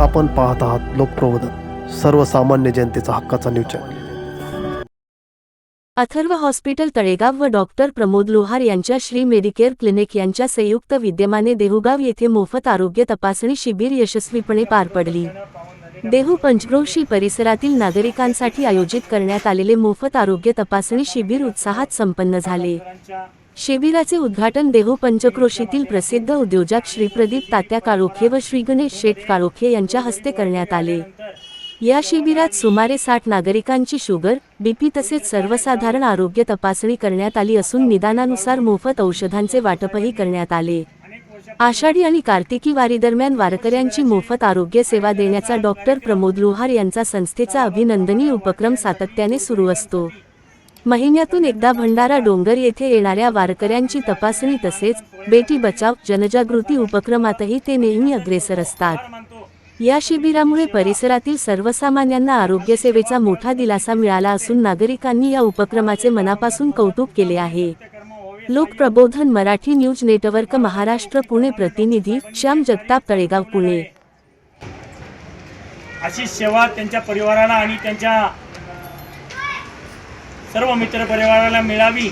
आपण पाहत आहात लोकप्रबोधन सर्वसामान्य जनतेचा हक्काचा news channel Atharva hospital Talegaon व डॉक्टर प्रमोद लोहार यांच्या श्री मेडिकेअर क्लिनिक यांच्या संयुक्त विद्यमाने देहुगाव येथे मोफत आरोग्य तपासणी शिबिर यशस्वीपणे पार पडली. देहू पंचक्रोशी परिसरातील नागरिकांसाठी आयोजित करण्यात आलेले मोफत आरोग्य तपासणी शिबिर उत्साहात संपन्न झाले. शिबिराचे उद्घाटन देहू पंचक्रोशीतील प्रसिद्ध उद्योजक श्री प्रदीप तात्या काळोखे व श्री गणेश शेठ काळोखे यांच्या हस्ते करण्यात आले. या शिबिरात सुमारे साठ नागरिकांची शुगर बीपी तसेच सर्वसाधारण आरोग्य तपासणी करण्यात आली असून निदानानुसार मोफत औषधांचे वाटपही करण्यात आले. आषाढी आणि कार्तिकी वारीदरम्यान वारकऱ्यांची मोफत आरोग्य सेवा देण्याचा डॉक्टर प्रमोद लोहार यांचा संस्थेचा अभिनंदनीय उपक्रम सातत्याने सुरू असतो. महिन्यातून एकदा भंडारा डोंगर येथे येणाऱ्या वारकऱ्यांची तपासणी तसेच बेटी बचाव जनजागृती उपक्रमातही ते नेहमी अग्रेसर असतात. या शिबिरामुळे परिसरातील सर्वसामान्यांना आरोग्यसेवेचा मोठा दिलासा मिळाला असून नागरिकांनी या उपक्रमाचे मनापासून कौतुक केले आहे. लोकप्रबोधन मराठी न्यूज नेटवर्क महाराष्ट्र पुणे प्रतिनिधी श्याम जगताप तळेगाव पुणे. अशी सेवा त्यांच्या परिवाराला आणि त्यांच्या सर्व मित्र परिवाराला मिळावी.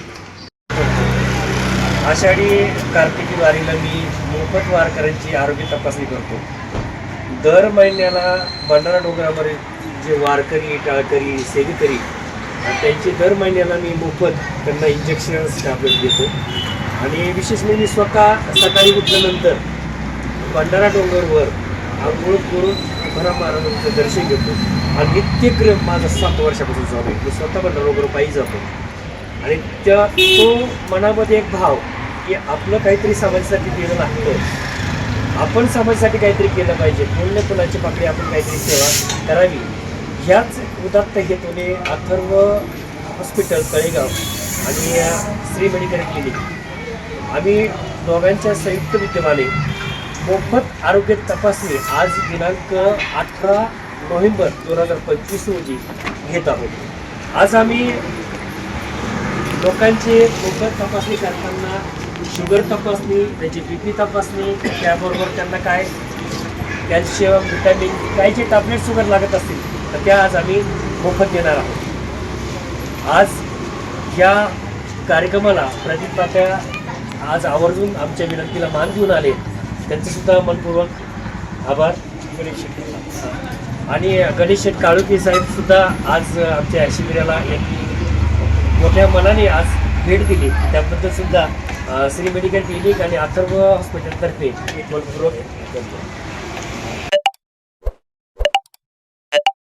आषाढी कार्तिकी वारीला मी मोफत वारकऱ्यांची आरोग्य तपासणी करतो. दर महिन्याला भंडारा डोंगरामध्ये जे वारकरी टाळकरी सेवेकरी त्यांची दर महिन्याला मी मोफत त्यांना इंजेक्शन्स टॅबलेट देतो. आणि विशेष म्हणजे मी स्वतः सकाळी उठल्यानंतर भंडारा डोंगरवर आंघोळ करून भरा महाराजांचं दर्शन घेतो. आणि नित्यक्रम माझा सात वर्षापासून चालू आहे. मी स्वतः भंडारा डोंगर पायी जातो. आणि त्या तो मनामध्ये एक भाव की आपलं काहीतरी समाजासाठी केलं लागतं. आपण समाजासाठी काहीतरी केलं पाहिजे. पुण्य फुलाची पाकळी आपण काहीतरी सेवा करावी. ह्याच उदात्त हेतूने अथर्व हॉस्पिटल तळेगाव आणि श्री मेडिकल क्लिनिक. आम्ही दोघांच्या संयुक्त विद्यमाने मोफत आरोग्य तपासणी आज दिनांक अठरा नोव्हेंबर दोन हजार पंचवीस रोजी घेत आहोत. आज आम्ही लोकांचे मोफत तपासणी करताना शुगर तपासणी त्यांची बी पी तपासणी त्याबरोबर त्यांना काय कॅल्शियम व्हिटॅमिन काय जे टॅबलेट शुगर लागत असतील तर त्या आज आम्ही मोफत देणार आहोत. आज या कार्यक्रमाला प्रदीप तात्या आज आवर्जून आमच्या विनंतीला मान देऊन आले. त्यांचंसुद्धा मनपूर्वक आभार. गणेश आणि गणेश शेठ काळुके साहेबसुद्धा आज आमच्या शिबिराला एक मोठ्या मनाने आज भेट दिली. त्याबद्दल सुद्धा श्री मेडिकल क्लिनिक आणि अथर्व हॉस्पिटलतर्फे मनपूर्वक धन्यवाद.